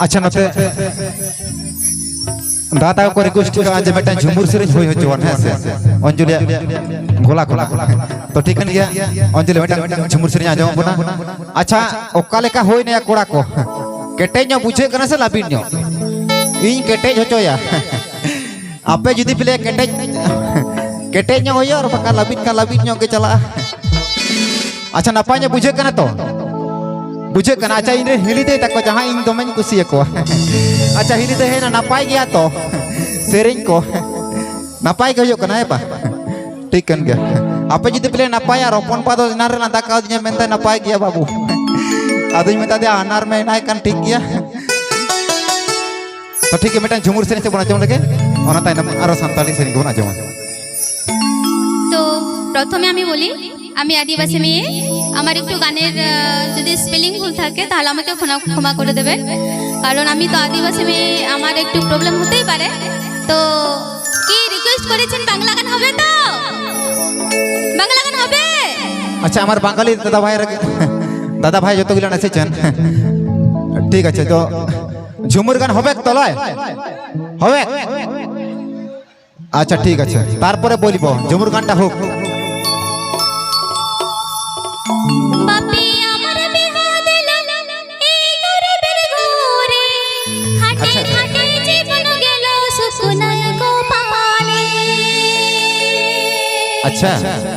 अच्छा नते। को रिक्वेस्ट बेटा झुमुर से होय हो जवन, है अंजलि गोला गोला तो ठीक है गया अंजलि बेटा झुमुर से अच्छा, आ जाओ बना अच्छा ओका लेका होय ने कोड़ा को। केटे बुझे से लाबिन इन केटे होचोया आपे जुदी पिले केटे केटे नो होय और बका लाबिन का के चला। अच्छा नपाय बुझे तो। बुझे कना अच्छा इन हिली दे तको जहां इन दोमेन कुसी को अच्छा हिली दे है ना नापाय गया तो सेरिंग को नापाय के हुयो कना है पा ठीक कन गया आपे जुदी पिले नापाय और अपन पा दो नार ना दाका दिया मेनते नापाय गया बाबू आदमी मेता दे अनार में नाय कन ठीक गया तो ठीक है बेटा झुमुर सेरिंग से बना चाहूं लगे ওনা তাই নাম আরো সান্তালি সেরিং বনা যাও তো প্রথমে আমি বলি আমি আদিবাসী মেয়ে আমার একটু গানের যদি স্পেলিং ভুল থাকে, তাহলে আমাকে ক্ষমা ক্ষমা করে দেবে। কারণ আমি তো আদিবাসী মেয়ে, আমার একটু প্রবলেম হতেই পারে। তো কি রিকোয়েস্ট করেছেন? বাংলা গান হবে তো? বাংলা গান হবে? আচ্ছা আমার বাঙালি দাদা ভাইয়ের দাদা ভাই যতগুলো এসেছেন, ঠিক আছে, তো ঝুমুর গান হবে তো লয় হবে? আচ্ছা ঠিক আছে, তারপরে বলব, ঝুমুর গানটা হোক। আচ্ছা